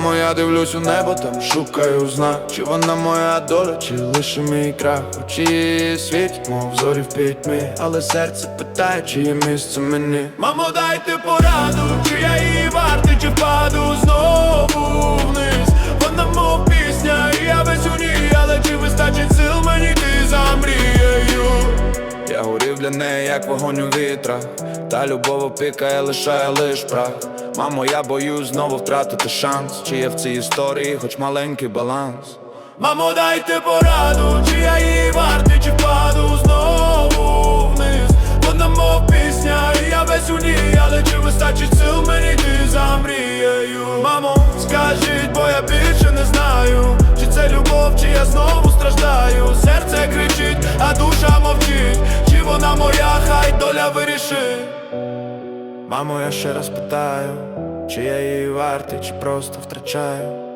Мамо, я дивлюсь у небо, там шукаю знак. Чи вона моя доля, чи лише мій крах? Очі світять, мов зорі в пітьмі. Але серце питає, чи є місце мені? Мамо, дайте пораду, чи я її вартий, я горів для неї, як вогонь у вітрах Та любов опікає, лишає лиш прах. Мамо, я боюсь знову втратити шанс. Чи є в цій історії хоч маленький баланс? Мамо, дайте пораду, чи я її вартий, чи впаду знову вниз. Вона мов пісня, і я весь у ній Але чи вистачить сил мені йти за Мамо, я ще раз питаю, чи я її вартий, чи просто втрачаю